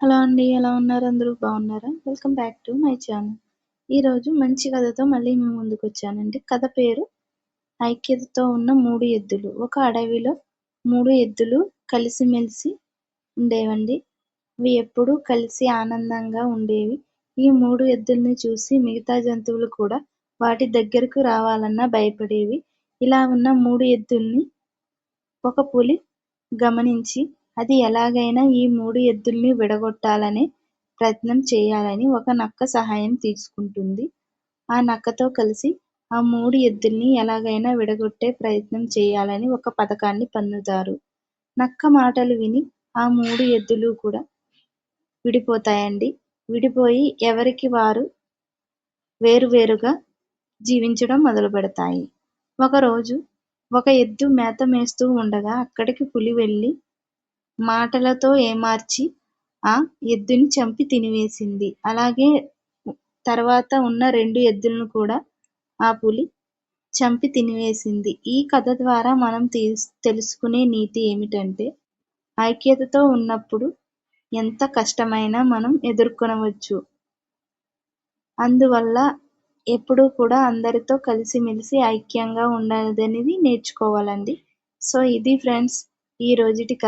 Hello అండి ఎలా ఉన్నారు? అందరూ బాగున్నారా? Welcome back to my channel ఈ రోజు మంచి కథతో మళ్ళీ మేము ముందుకు వచ్చానండి. కథ పేరు ఐక్యతతో ఉన్న మూడు ఎద్దులు. ఒక అడవిలో మూడు ఎద్దులు కలిసిమెలిసి ఉండేవండి. అవి ఎప్పుడూ కలిసి ఆనందంగా ఉండేవి. ఈ మూడు ఎద్దుల్ని చూసి మిగతా జంతువులు కూడా వాటి దగ్గరకు రావాలన్నా భయపడేవి. ఇలా ఉన్న మూడు ఎద్దుల్ని ఒక పులి గమనించి అది ఎలాగైనా ఈ మూడు ఎద్దుల్ని విడగొట్టాలనే ప్రయత్నం చేయాలని ఒక నక్క సహాయం తీసుకుంటుంది. ఆ నక్కతో కలిసి ఆ మూడు ఎద్దుల్ని ఎలాగైనా విడగొట్టే ప్రయత్నం చేయాలని ఒక పథకాన్ని పన్నుతారు. నక్క మాటలు విని ఆ మూడు ఎద్దులు కూడా విడిపోతాయండి. విడిపోయి ఎవరికి వారు వేరువేరుగా జీవించడం మొదలు పెడతాయి. ఒకరోజు ఒక ఎద్దు మేత మేస్తూ ఉండగా అక్కడికి పులి వెళ్ళి మాటలతో ఏమార్చి ఆ ఎద్దుని చంపి తినివేసింది. అలాగే తర్వాత ఉన్న రెండు ఎద్దులను కూడా ఆ పులి చంపి తినివేసింది. ఈ కథ ద్వారా మనం తెలుసుకునే నీతి ఏమిటంటే ఐక్యతతో ఉన్నప్పుడు ఎంత కష్టమైనా మనం ఎదుర్కొనవచ్చు. అందువల్ల ఎప్పుడూ కూడా అందరితో కలిసిమెలిసి ఐక్యంగా ఉండాలనేది నేర్చుకోవాలండి. సో ఇది ఫ్రెండ్స్ ఈ రోజుటి కథ.